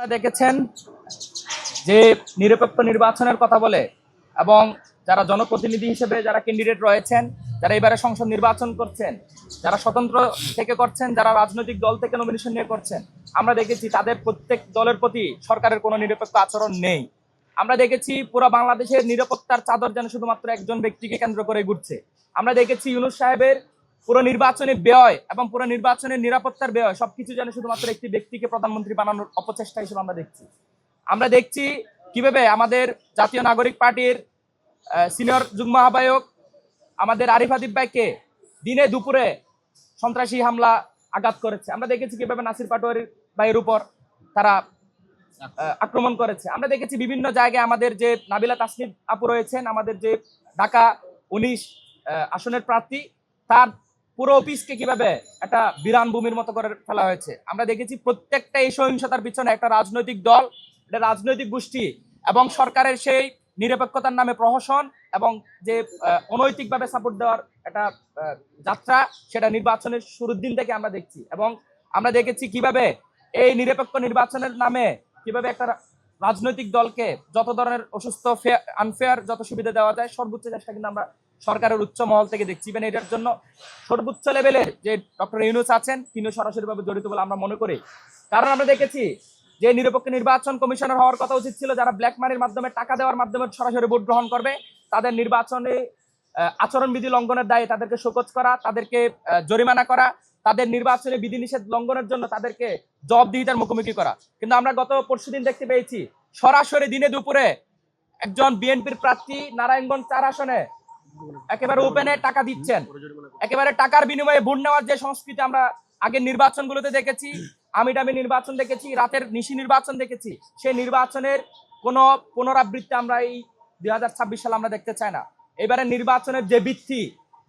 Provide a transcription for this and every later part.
আপনারা দেখেছেন যে নিরপেক্ষ নির্বাচনের কথা বলে এবং যারা জনপ্রতিনিধি হিসেবে যারা ক্যান্ডিডেট রয়েছেন, যারা এবারে সংসদ নির্বাচন করছেন, যারা স্বতন্ত্র থেকে করছেন, যারা রাজনৈতিক দল থেকে নমিনেশন নিয়ে করছেন, আমরা দেখেছি তাদের প্রত্যেক দলের প্রতি সরকারের কোনো নিরপেক্ষ আচরণ নেই। আমরা দেখেছি পুরো বাংলাদেশের নিরাপত্তার চাদর যেন শুধুমাত্র একজন ব্যক্তিকে কেন্দ্র করে ঘুরছে। আমরা দেখেছি ইউনুস সাহেবের পুরো নির্বাচনে ব্যয় এবং পুরো নির্বাচনের নিরাপত্তার ব্যয়, সবকিছু যেন শুধুমাত্র একটি ব্যক্তিকে প্রধানমন্ত্রী বানানোর অপচেষ্টা হিসেবে আমরা দেখছি। আমরা দেখছি কীভাবে আমাদের জাতীয় নাগরিক পার্টির সিনিয়র যুগ্ম আহ্বায়ক, আমাদের আরিফ আদিব ভাইকে দিনে দুপুরে সন্ত্রাসী হামলা আঘাত করেছে। আমরা দেখেছি কীভাবে নাসির পাটোয়ারি ভাইয়ের উপর তারা আক্রমণ করেছে। আমরা দেখেছি বিভিন্ন জায়গায় আমাদের যে নাবিলা তাসনিদ আপু রয়েছেন, আমাদের যে ঢাকা উনিশ আসনের প্রার্থী, তার পুরো অফিসকে কীভাবে একটা বিরান ভূমির মতো করে ফেলা হয়েছে? আমরা দেখেছি প্রত্যেকটা এই সহিংসতার পিছনে একটা রাজনৈতিক দল একটা রাজনৈতিক গোষ্ঠী এবং সরকারের সেই নিরপেক্ষতার নামে প্রহসন এবং যে অনৈতিকভাবে সাপোর্ট দেওয়ার একটা যাত্রা, সেটা নির্বাচনের শুরুর দিন থেকে আমরা দেখছি এবং আমরা দেখেছি কীভাবে এই নিরপেক্ষ নির্বাচনের নামে কীভাবে একটা রাজনৈতিক দলকে যত ধরনের অসুস্থ আনফেয়ার যত সুবিধা দেওয়া যায়, সর্বোচ্চ চেষ্টা কিন্তু আমরা সরকারের উচ্চ মহল থেকে দেখছি। এটার জন্য সর্বোচ্চ লেভেলের যে ডক্টর ইউনুস আছেন তিনিও সরাসরিভাবে জড়িত বলে আমরা মনে করি। কারণ আমরা দেখেছি যে নিরপেক্ষ নির্বাচন কমিশনার হওয়ার কথা উচিত ছিল, যারা ব্ল্যাক মানির মাধ্যমে টাকা দেওয়ার মাধ্যমে সরাসরি ভোট গ্রহণ করবে, তাদের নির্বাচনে আচরণবিধি লঙ্ঘনের দায়ে তাদেরকে শোকজ করা, তাদেরকে জরিমানা করা, তাদের নির্বাচনে বিধিনিষেধ লঙ্ঘনের জন্য তাদেরকে জবাবদিহিতার মুখোমুখি করা। কিন্তু আমরা গত পরশুদিন দেখতে পেয়েছি, সরাসরি দিনে দুপুরে একজন বিএনপির প্রার্থী নারায়ণগঞ্জ চার আসনে একেবারে ওপেনে টাকা দিচ্ছেন। একেবারে টাকার বিনিময়ে ভোট নেওয়ার যে সংস্কৃতি আমরা আগের নির্বাচনগুলোতে দেখেছি আমি ডামি নির্বাচন দেখেছি, রাতের নিশি নির্বাচন দেখেছি, সেই নির্বাচনের কোনো পুনরাবৃত্তি আমরা এই দুই হাজার ছাব্বিশ সালে আমরা দেখতে চাই না। এবারে নির্বাচনের যে ভিত্তি,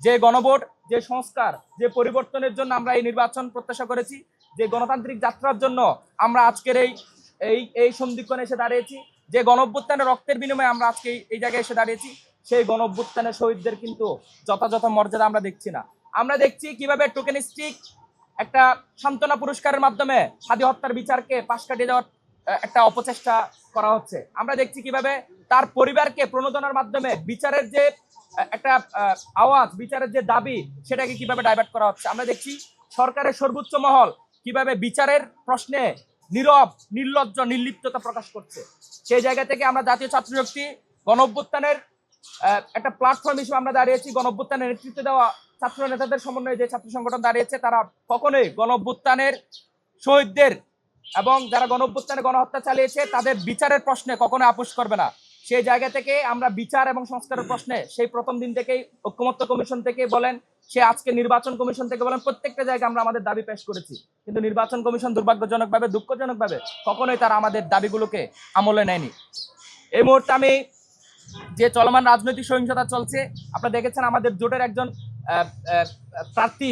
যে গণভোট, যে সংস্কার, যে পরিবর্তনের জন্য আমরা এই নির্বাচন প্রত্যাশা করেছি, যে গণতান্ত্রিক যাত্রার জন্য আমরা আজকের এই এই এই সন্ধিক্ষণে এসে দাঁড়িয়েছি, যে গণঅভ্যুত্থানের রক্তের বিনিময়ে আমরা আজকে এই জায়গায় এসে দাঁড়িয়েছি সেই গণঅভ্যুত্থানের শহীদদের কিন্তু যথাযথ মর্যাদা আমরা দেখছি না। আমরা দেখছি কীভাবে টোকেনিস্টিক একটা সান্ত্বনা পুরস্কারের মাধ্যমে সাদী হত্যার বিচারকে পাশ কাটিয়ে দেওয়ার একটা অপচেষ্টা করা হচ্ছে। আমরা দেখছি কীভাবে তার পরিবারকে প্রণোদনার মাধ্যমে বিচারের যে একটা আওয়াজ, বিচারের যে দাবি, সেটাকে কীভাবে ডাইভার্ট করা হচ্ছে। আমরা দেখছি সরকারের সর্বোচ্চ মহল কীভাবে বিচারের প্রশ্নে নীরব, নির্লজ্জ, নির্লিপ্ততা প্রকাশ করছে। সেই জায়গা থেকে আমরা জাতীয় ছাত্র শক্তি গণ একটা প্ল্যাটফর্ম হিসেবে আমরা দাঁড়িয়েছি গণ অভ্যুত্থানের নেতৃত্ব দেওয়া ছাত্র নেতাদের সমন্বয়ে যে ছাত্র সংগঠন দাঁড়িয়েছে, তারা কখনোই গণ অভ্যুত্থানের শহীদদের এবং যারা গণ অভ্যুত্থানে গণহত্যা চালিয়েছে, তাদের বিচারের প্রশ্নে কখনো আপোষ করবে না। সেই জায়গা থেকে আমরা বিচার এবং সংস্কারের প্রশ্নে সেই প্রথম দিন থেকেই ঐক্যমত্য কমিশন থেকে বলেন, সে আজকে নির্বাচন কমিশন থেকে বলেন, প্রত্যেকটা জায়গায় আমরা আমাদের দাবি পেশ করেছি। কিন্তু নির্বাচন কমিশন দুর্ভাগ্যজনকভাবে, দুঃখজনকভাবে কখনোই তারা আমাদের দাবিগুলোকে আমলে নেয়নি। এই মুহূর্তে আমি যে চলমান রাজনৈতিক সহিংসতা চলছে, আপনারা দেখেছেন আমাদের জোটের একজন প্রার্থী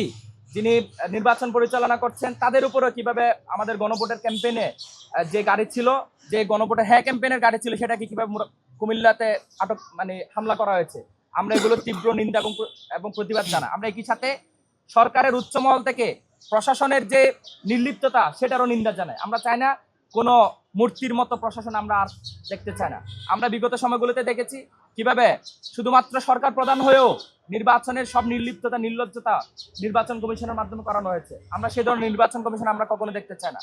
যিনি নির্বাচন পরিচালনা করছেন, তাদের উপরও কীভাবে আমাদের গণভোটের ক্যাম্পেইনে যে গাড়ি ছিল, যে গণভোটের হ্যাঁ ক্যাম্পেইনের গাড়ি ছিল, সেটাকে কীভাবে কুমিল্লাতে আটক মানে হামলা করা হয়েছে। আমরা এগুলো তীব্র নিন্দা এবং প্রতিবাদ জানা আমরা একই সাথে সরকারের উচ্চমহল থেকে প্রশাসনের যে নির্লিপ্ততা, সেটারও নিন্দা জানাই। আমরা চাই না কোনো মূর্তির মতো প্রশাসন আমরা আর দেখতে চাই না। আমরা বিগত সময়গুলোতে দেখেছি কীভাবে শুধুমাত্র সরকার প্রধান হয়েও নির্বাচনের সব নির্লিপ্ততা, নির্লজ্জতা নির্বাচন কমিশনের মাধ্যমে করানো হয়েছে। আমরা সেই ধরনের নির্বাচন কমিশন আমরা কখনো দেখতে চাই না।